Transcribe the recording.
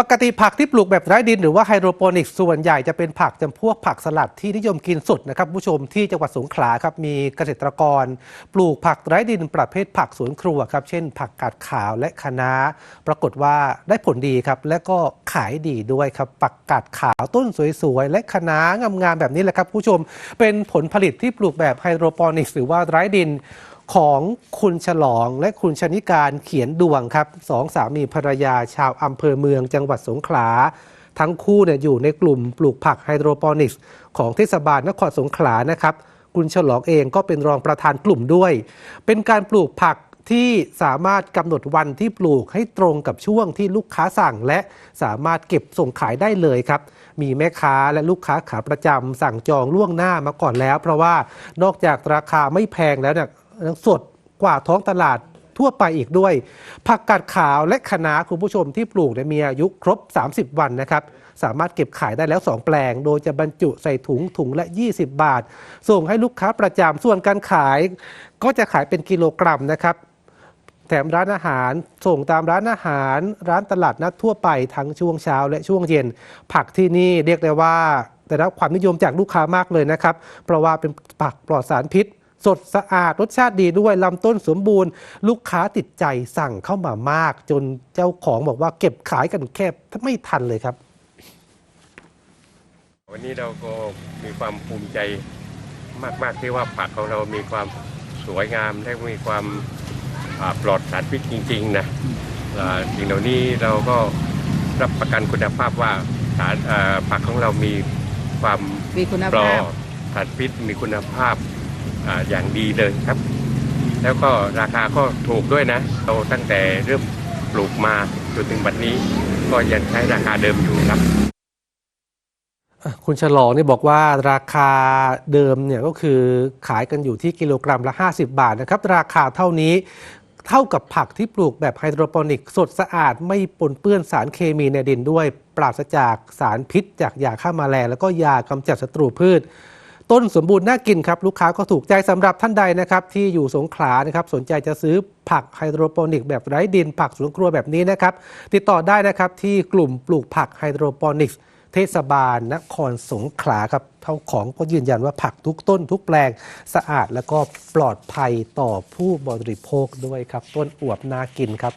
ปกติผักที่ปลูกแบบไร้ดินหรือว่าไฮโดรโปนิกส์ส่วนใหญ่จะเป็นผักจำพวกผักสลัดที่นิยมกินสุดนะครับผู้ชมที่จังหวัดสงขลาครับมีเกษตรกร ปลูกผักไร้ดินประเภทผักสวนครัวครับเช่น ผักกาดขาวและคะน้า ปรากฏว่าได้ผลดีครับและก็ขายดีด้วยครับผักกาดขาวต้นสวยๆและคะน้างามๆแบบนี้แหละครับผู้ชมเป็นผลผลิตที่ปลูกแบบไฮโดรโปนิกส์หรือว่าไร้ดิน ของคุณฉลองและคุณชนิการเขียนดวงครับสองสามีภรรยาชาวอำเภอเมืองจังหวัดสงขลา ทั้งคู่เนี่ยอยู่ในกลุ่มปลูกผักไฮโดรโปนิกส์ของเทศบาลนครสงขลานะครับคุณฉลองเองก็เป็นรองประธานกลุ่มด้วย เป็นการปลูกผักที่สามารถกำหนดวันที่ปลูกให้ตรงกับช่วงที่ลูกค้าสั่ง และสามารถเก็บส่งขายได้เลยครับ มีแม่ค้าและลูกค้าขาประจำสั่งจองล่วงหน้ามาก่อนแล้ว เพราะว่านอกจากราคาไม่แพงแล้วเนี่ย สดกว่าท้องตลาดทั่วไปอีกด้วย ผักกาดขาวและคะน้าคุณผู้ชมที่ปลูกมีอายุครบ 30 วันนะครับสามารถเก็บขายได้แล้ว 2 แปลง โดยจะบรรจุใส่ถุงถุงละ 20 บาท ส่งให้ลูกค้าประจำส่วนการขาย ก็จะขายเป็นกิโลกรัมนะครับ แถมร้านอาหาร ส่งตามร้านอาหาร ร้านตลาดนัดทั่วไปทั้งช่วงเช้าและช่วงเย็น ผักที่นี่เรียกได้ว่าได้รับความนิยมจากลูกค้ามากเลยนะครับ เพราะว่าเป็นผักปลอดสารพิษ สดสะอาดรสชาติดีด้วยลำต้นสมบูรณ์ ลูกค้าติดใจสั่งเข้ามามาก จนเจ้าของบอกว่าเก็บขายกันแค่ไม่ทันเลยครับ วันนี้เราก็มีความภูมิใจมากๆที่ว่าผักของเรามีความสวยงามและมีความอ่าปลอดสารพิษจริงๆนะอ่าสิ่งเหล่านี้เราก็รับประกันคุณภาพว่าสารอ่าผักของเรามีความมีคุณปลอภาพดสารพิษมีคุณภาพ อย่างดีเลยครับ แล้วก็ราคาก็ถูกด้วยนะเราตั้งแต่เริ่มปลูกมาจนถึงบัดนี้ ก็ยังใช้ราคาเดิมอยู่ครับ คุณฉลองนี่บอกว่าราคาเดิมเนี่ยก็คือขายกันอยู่ที่กิโลกรัมละ 50 บาทนะครับ ราคาเท่านี้เท่ากับผักที่ปลูกแบบไฮโดรโปนิกสดสะอาดไม่ปนเปื้อนสารเคมีในดินด้วย ปราศจากสารพิษจากยาฆ่ามาแมลงแล้วก็ยากำจัดศัตรูพืช ต้นสมบูรณ์น่ากินครับ ลูกค้าก็ถูกใจสำหรับท่านใดนะครับที่อยู่สงขลานะครับสนใจจะซื้อผักไฮโดรโปนิก แบบไร้ดิน ผักสวนครัวแบบนี้นะครับติดต่อได้นะครับที่กลุ่มปลูกผักไฮโดรโปนิกส์เทศบาลนครสงขลาครับเท่าของก็ยืนยันว่าผักทุกต้นทุกแปลงสะอาด แล้วก็ปลอดภัยต่อผู้บริโภคด้วยครับ ต้นอวบน่ากินครับ